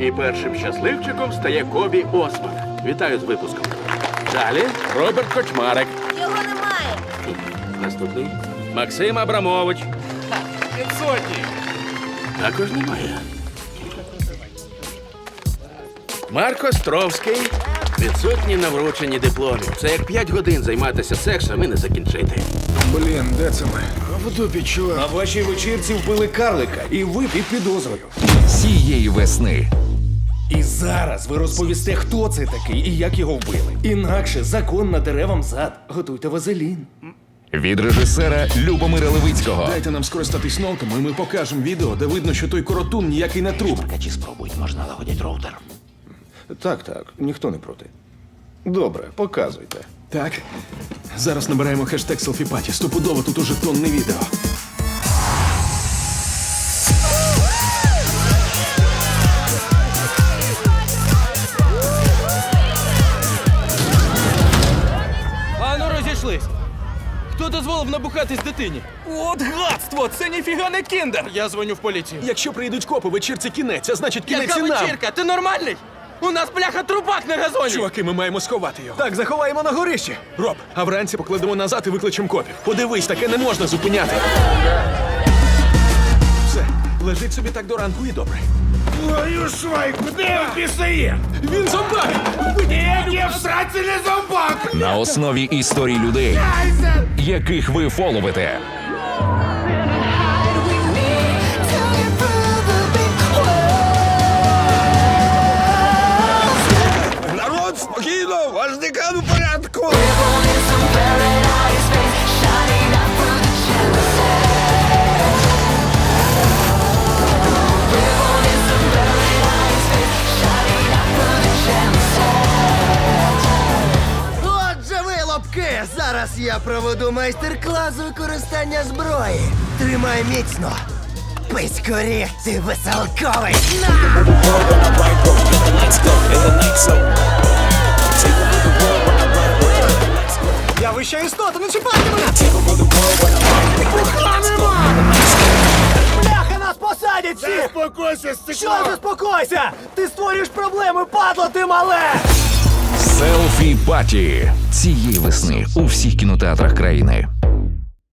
І першим щасливчиком стає Кобі Осман. Вітаю з випуском. Далі Роберт Кочмарик. Його немає. Наступний Максим Абрамович. Підсотні. Також немає. Марко Стровський. Відсутні на врученні дипломів. Це як 5 годин займатися сексом і не закінчити. Блін, де це ми? В дупі, чувак. На вашій вечірці вбили карлика, і ви під підозрою. цієї весни. І зараз ви розповісте, хто це такий і як його вбили. Інакше закон наdeре вам зад. Готуйте вазелін. Від режисера Любомира Левицького Дайте нам скористатись ноутом, і ми покажемо відео, де видно, що той коротун ніякий не труп. Чи спробують, можна лагодять роутер. Так, так, ніхто не проти. Добре, показуйте. Так. Зараз набираємо хештег селфіпаті. Стопудово тут уже тонне відео. Ну. Хто дозволив набухатись дитині? От гадство! Це ніфіга не кіндер! Я дзвоню в поліцію. Якщо прийдуть копи, вечірці кінець, а значить кінець Яка і нам. вечірка? Ти нормальний? У нас бляха трубак на газоні! Чуваки, ми маємо сховати його. Так, заховаємо на горищі. Роб, а вранці покладемо назад і викличемо копів. Подивись, таке не можна зупиняти. Все, лежить собі так до ранку і добре. Твою швайку, де він пісає? Він зомбак! Ніякі всраці не зомбак! На основі історій людей, яких ви фоловите. Народ, спокійно, ваш декан у порядку! Зараз я проведу майстер-клас з використання зброї. Тримай міцно. Писькорі, ти веселковий! На! Я вища істота, не чіпайте мене! Бляха, нас посадять всі! Заспокойся, Що стекло! заспокойся? Ти створюєш проблеми, падло ти мале! Селфі паті цієї весни у всіх кінотеатрах країни.